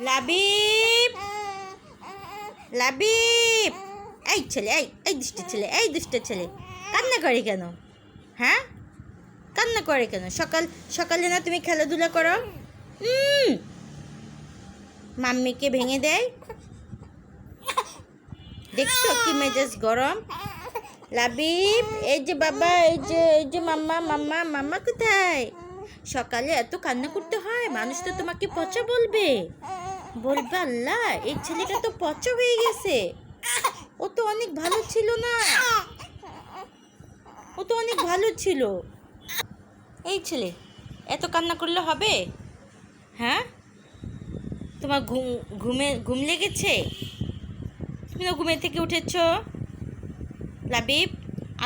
লাবিব। লাবিব। এই ছেলে, এই এই দুষ্ট ছেলে, এই দুষ্ট ছেলে। কান্না করে কেন? হ্যাঁ? কান্না করে কেন? সকাল, সকালে না তুমি খেলাধুলা করো? মাম্মিকে ভেঙে দেয়। দেখছ কি মেজাজ গরম? লাবিব, এই যে বাবা, এই যে এই যে মাম্মা মাম্মা মাম্মা কোথায়? সকালে এত কান্না করতে হয়, মানুষ তো তোমাকে পচা বলবে। বলবে আল্লাহ, এই ছেলেটা তো পচা হয়ে গেছে। ও তো অনেক ভালো ছিল না। ও তো অনেক ভালো ছিল। এই ছেলে, এত কান্না করলে হবে? হ্যাঁ? তোমার ঘুম, ঘুমে, ঘুম লেগেছে? তুমি না ঘুমে থেকে উঠেছ। লাবিব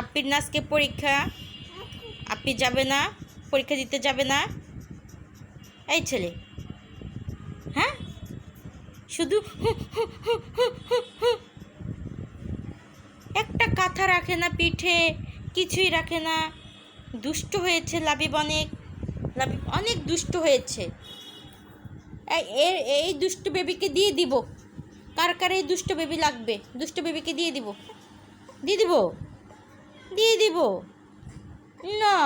আপ্পির নাচকে পরীক্ষা। আপ্পি যাবে না। পরীক্ষা দিতে যাবে না? এই ছেলে। হ্যাঁ? শুধু একটা কাঁথা রাখে না পিঠে, কিছুই রাখে না। দুষ্ট হয়েছে লাবিব অনেক। লাবিব অনেক দুষ্ট হয়েছে। এই দুষ্ট বেবিকে দিয়ে দিব। কার কার এই দুষ্ট বেবি লাগবে? দুষ্ট বেবিকে দিয়ে দিব। দিয়ে দিব? দিয়ে দিব। না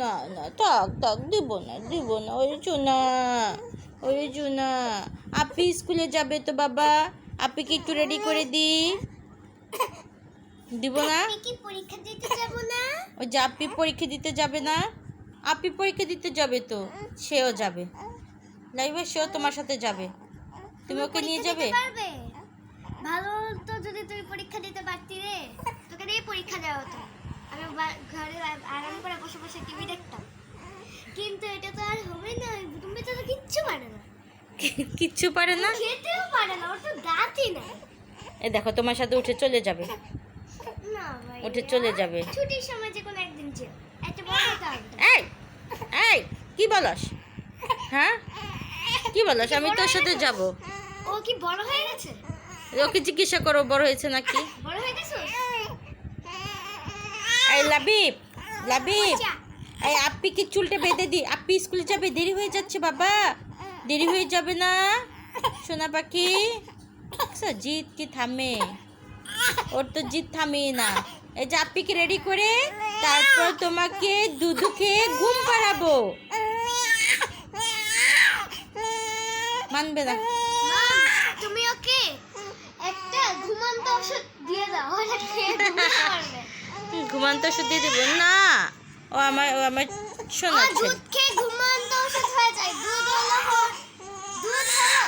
না না থাক থাক দিব না দিব না ওই চুনা ওই চুনা। আপি স্কুলে যাবে তো বাবা আপিকে একটু রেডি করে দি দিব না? পরীক্ষা দিতে যাব না? ওই যে আপি পরীক্ষা দিতে যাবে না? আপি পরীক্ষা দিতে যাবে তো সেও যাবে। লাইভে সেও তোমার সাথে যাবে। তুমি ওকে নিয়ে যাবে? ভালো তো যদি তুই পরীক্ষা দিতে পারতি ঘরে আরাম করে বসে বসে টিভি দেখতাম। কিন্তু এটা তো আর হবে না তুমি তো কিচ্ছু পারে না। কিচ্ছু পারে না? খেতেও পারে না ওর তো দাঁতই এ দেখো তোমার সাথে উঠে চলে যাবে। না উঠে চলে যাবে। ছুটির সময় যে কোনো একদিন ছিল একটা বড় এই এই কি বলস? হ্যাঁ? কি বলস? আমি তোর সাথে যাব। ও কি বড় হয়ে গেছে? ওকে জিজ্ঞাসা করো বড় হয়েছে নাকি? বড় হয়ে গেছে এই লাবিব লাবিব। এই আপি কি চুলটা বেঁধে দি আপি স্কুলে যাবে? দেরি হয়ে যাচ্ছে বাবা। দেরি হয়ে যাবে না। সোনা পাখি জিত কি থামে? ওর তো জিত থামে না। এই যে আপ্পিকে রেডি করে, তারপর তোমাকে দুধু খেয়ে ঘুম পাড়াবো। মানবে না। তুমি ওকে একটা ঘুমন্ত ওষুধ দিয়ে দাও খেয়ে ঘুমান্ত ওষুধ দিয়ে দেবো। না ও আমার ও আমার শোনাচ্ছে। শোনা দুধ খেয়ে ঘুমন্ত ওষুধ হয়ে যায়। দুধ হলো দুধ হলো